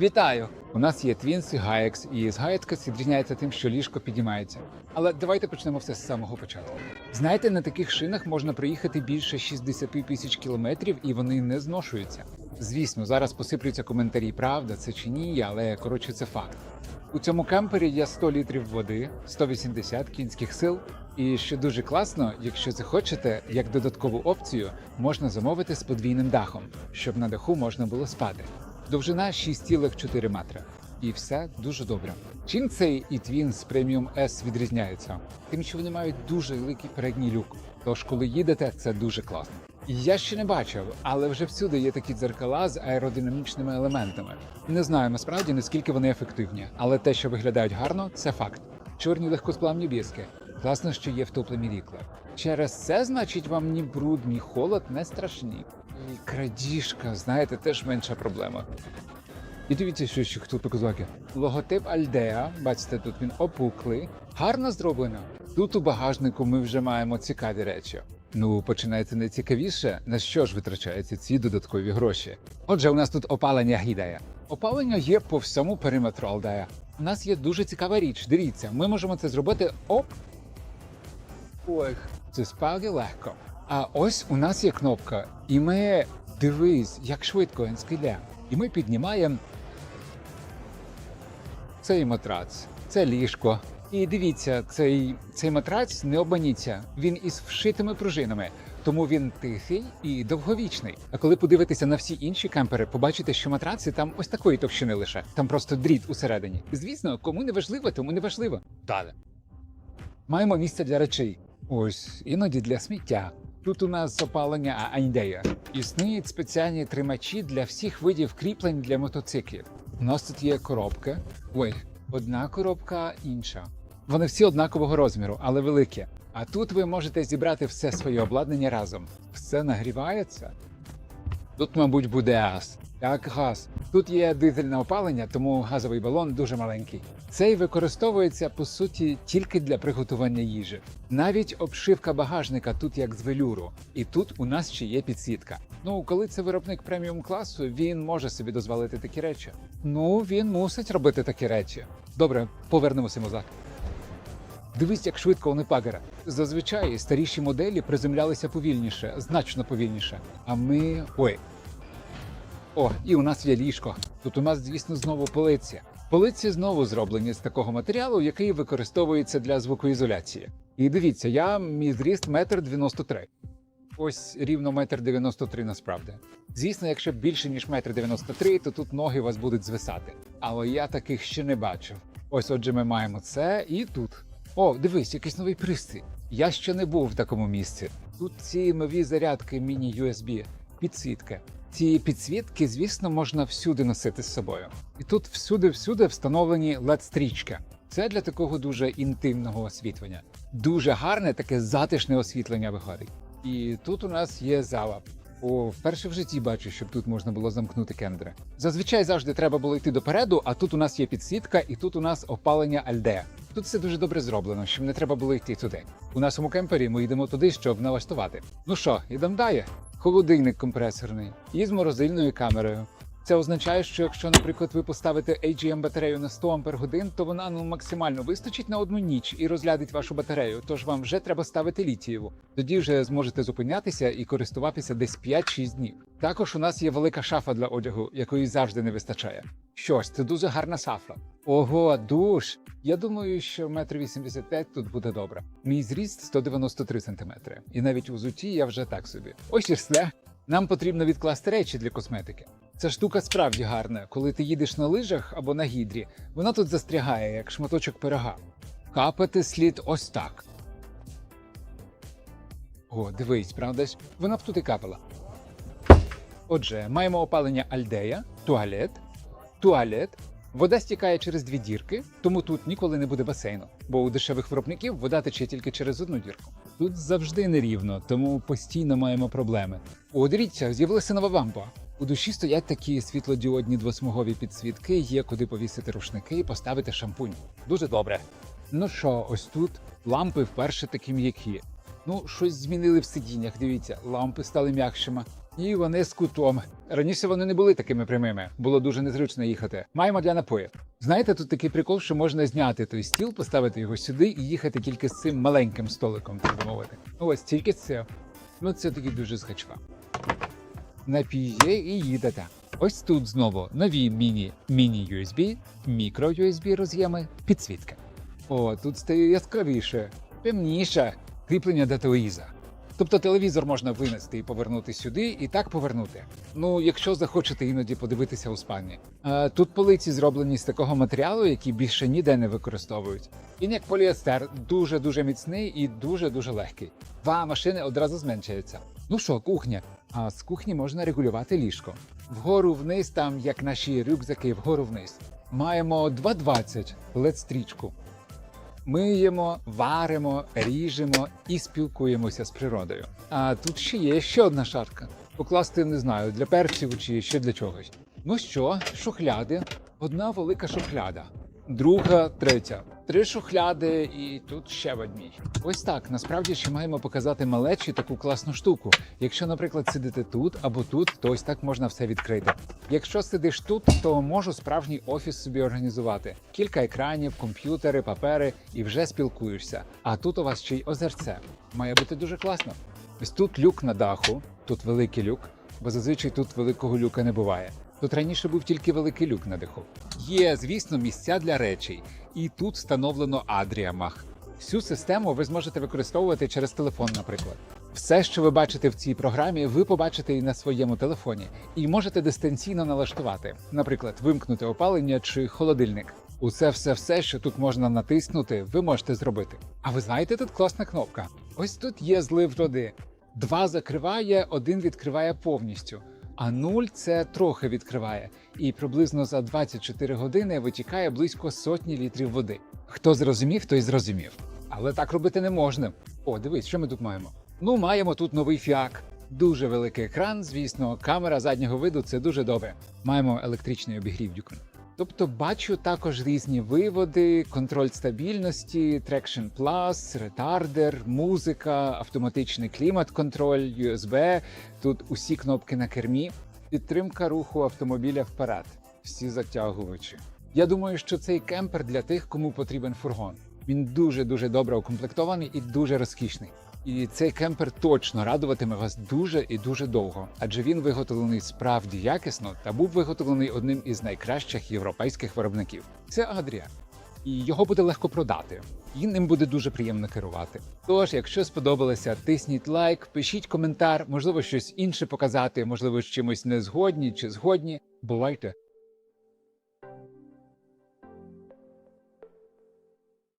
Вітаю! У нас є Twins і Gaiex, і з Gaiex відрізняється тим, що ліжко підіймається. Але давайте почнемо все з самого початку. Знаєте, на таких шинах можна проїхати більше 60 тисяч кілометрів, і вони не зношуються. Звісно, зараз посиплються коментарі, правда це чи ні, але коротше це факт. У цьому кемпері є 100 літрів води, 180 кінських сил. І що дуже класно, якщо захочете, як додаткову опцію можна замовити з подвійним дахом, щоб на даху можна було спати. Довжина 6,4 метри. І все дуже добре. Чим цей і Twins Premium S відрізняються? Тим, що вони мають дуже великий передній люк. Тож, коли їдете, це дуже класно. Я ще не бачив, але вже всюди є такі дзеркала з аеродинамічними елементами. Не знаю насправді наскільки вони ефективні, але те, що виглядають гарно, це факт. Чорні легкосплавні біски. Класно, що є втоплені вікла. Через це, значить, вам ні бруд, ні холод не страшні. І крадіжка, знаєте, теж менша проблема. І дивіться, що ще хто показує. Логотип Альдеа, бачите, тут він опуклий, гарно зроблено. Тут у багажнику ми вже маємо цікаві речі. Ну, починається найцікавіше, на що ж витрачаються ці додаткові гроші. Отже, у нас тут опалення гідея. Опалення є по всьому периметру Алдея. У нас є дуже цікава річ. Дивіться, ми можемо це зробити оп. Ой, це справді легко. А ось у нас є кнопка, і ми дивись, як швидко він скиде. І ми піднімаємо цей матрац, це ліжко. І дивіться, цей, цей матрац не обманіться. Він із вшитими пружинами, тому він тихий і довговічний. А коли подивитися на всі інші кемпери, побачите, що матраци там ось такої товщини лише. Там просто дріт усередині. Звісно, кому не важливо, тому не важливо. Далі. Маємо місце для речей. Ось іноді для сміття. Тут у нас опалення Андея. Існують спеціальні тримачі для всіх видів кріплень для мотоциклів. У нас тут є коробки. Ой, одна коробка інша. Вони всі однакового розміру, але великі. А тут ви можете зібрати все своє обладнання разом. Все нагрівається. Тут, мабуть, буде газ. Так, газ. Тут є дизельне опалення, тому газовий балон дуже маленький. Цей використовується по суті тільки для приготування їжі. Навіть обшивка багажника тут як з велюру, і тут у нас ще є підсвітка. Ну, коли це виробник преміум класу, він може собі дозволити такі речі. Ну, він мусить робити такі речі. Добре, повернемося назад. Дивись, як швидко вони пагера. Зазвичай старіші моделі приземлялися повільніше, значно повільніше. А ми. ой. О, і у нас є ліжко. Тут у нас, звісно, знову полиці. Полиці знову зроблені з такого матеріалу, який використовується для звукоізоляції. І дивіться, я мій зріст метр дев'яносто три. Ось рівно метр дев'яносто три насправді. Звісно, якщо більше ніж метр дев'яносто три, то тут ноги вас будуть звисати. Але я таких ще не бачив. Ось отже, ми маємо це і тут. О, дивись, якийсь новий пристрій. Я ще не був в такому місці. Тут ці нові зарядки міні-USB, підсвітки. Ці підсвітки, звісно, можна всюди носити з собою. І тут всюди-всюди встановлені LED-стрічки. Це для такого дуже інтимного освітлення. Дуже гарне таке затишне освітлення виходить. І тут у нас є зала. О, вперше в житті бачу, щоб тут можна було замкнути кендри. Зазвичай завжди треба було йти допереду, а тут у нас є підсвітка, і тут у нас опалення Альде. Тут все дуже добре зроблено, щоб не треба було йти туди. У нашому кемпері ми йдемо туди, щоб налаштувати. Ну що, ідемо далі. Холодильник компресорний і з морозильною камерою. Це означає, що якщо, наприклад, ви поставите AGM батарею на 100 Ампер годин, то вона ну максимально вистачить на одну ніч і розрядить вашу батарею. Тож вам вже треба ставити літієву. Тоді вже зможете зупинятися і користуватися десь 5-6 днів. Також у нас є велика шафа для одягу, якої завжди не вистачає. Що ж, це дуже гарна шафа. Ого, душ! Я думаю, що метр 85 тут буде добре. Мій зріст 193 сантиметри. І навіть у взутті я вже так собі. Ось і все. Нам потрібно відкласти речі для косметики. Ця штука справді гарна. Коли ти їдеш на лижах або на гідрі, вона тут застрягає, як шматочок пирога. Капати слід ось так. О, дивись, правда ж? Вона б тут і капала. Отже, маємо опалення альдея, туалет, туалет. Вода стікає через дві дірки, тому тут ніколи не буде басейну, бо у дешевих виробників вода тече тільки через одну дірку. Тут завжди нерівно, тому постійно маємо проблеми. О, дивіться, з'явилася нова лампа. У душі стоять такі світлодіодні двосмугові підсвітки, є куди повісити рушники і поставити шампунь. Дуже добре. Ну що, ось тут лампи вперше такі м'які. Ну, щось змінили в сидіннях. Дивіться, лампи стали м'якшими. І вони з кутом. Раніше вони не були такими прямими, було дуже незручно їхати. Маємо для напоїв. Знаєте, тут такий прикол, що можна зняти той стіл, поставити його сюди і їхати тільки з цим маленьким столиком, так би мовити. Ось тільки це. Ну це такий дуже згачва. Напіє і їдете. Ось тут знову нові міні міні USB, мікро USB роз'єми, підсвітка. О, тут стає яскравіше, темніше, кріплення до. Тобто телевізор можна винести і повернути сюди, і так повернути. Ну, якщо захочете іноді подивитися у спальні. Тут полиці зроблені з такого матеріалу, який більше ніде не використовують. Він як поліестер, дуже дуже міцний і дуже дуже легкий. Вага машини одразу зменшується. Ну що, кухня? А з кухні можна регулювати ліжко. Вгору вниз, там як наші рюкзаки, вгору вниз. Маємо 2,20 LED-стрічку. Миємо, варимо, ріжемо і спілкуємося з природою. А тут ще є ще одна шарка. Покласти не знаю для перців чи ще для чогось. Ну що, шухляди, одна велика шухляда, друга, третя. Три шухляди, і тут ще ведмідь. Ось так. Насправді ще маємо показати малечі таку класну штуку. Якщо, наприклад, сидите тут або тут, то ось так можна все відкрити. Якщо сидиш тут, то можу справжній офіс собі організувати. Кілька екранів, комп'ютери, папери і вже спілкуєшся. А тут у вас ще й озерце. Має бути дуже класно. Ось тут люк на даху, тут великий люк, бо зазвичай тут великого люка не буває. Тут раніше був тільки великий люк на даху. Є, звісно, місця для речей, і тут встановлено Адріамах. Всю систему ви зможете використовувати через телефон, наприклад. Все, що ви бачите в цій програмі, ви побачите і на своєму телефоні, і можете дистанційно налаштувати, наприклад, вимкнути опалення чи холодильник. Усе, все, все, що тут можна натиснути, ви можете зробити. А ви знаєте, тут класна кнопка. Ось тут є злив води. Два закриває, один відкриває повністю. А нуль це трохи відкриває, і приблизно за 24 години витікає близько сотні літрів води. Хто зрозумів, той зрозумів. Але так робити не можна. О, дивись, що ми тут маємо. Ну, маємо тут новий фіак. Дуже великий екран, звісно, камера заднього виду це дуже добре. Маємо електричний обігрів Дюкон. Тобто бачу також різні виводи, контроль стабільності, Traction Plus, ретардер, музика, автоматичний клімат-контроль, USB. Тут усі кнопки на кермі, підтримка руху автомобіля вперед, всі затягувачі. Я думаю, що цей кемпер для тих, кому потрібен фургон. Він дуже дуже добре укомплектований і дуже розкішний. І цей кемпер точно радуватиме вас дуже і дуже довго, адже він виготовлений справді якісно та був виготовлений одним із найкращих європейських виробників. Це Адрія. І його буде легко продати, і ним буде дуже приємно керувати. Тож, якщо сподобалося, тисніть лайк, пишіть коментар, можливо, щось інше показати, можливо, з чимось не згодні чи згодні. Бувайте!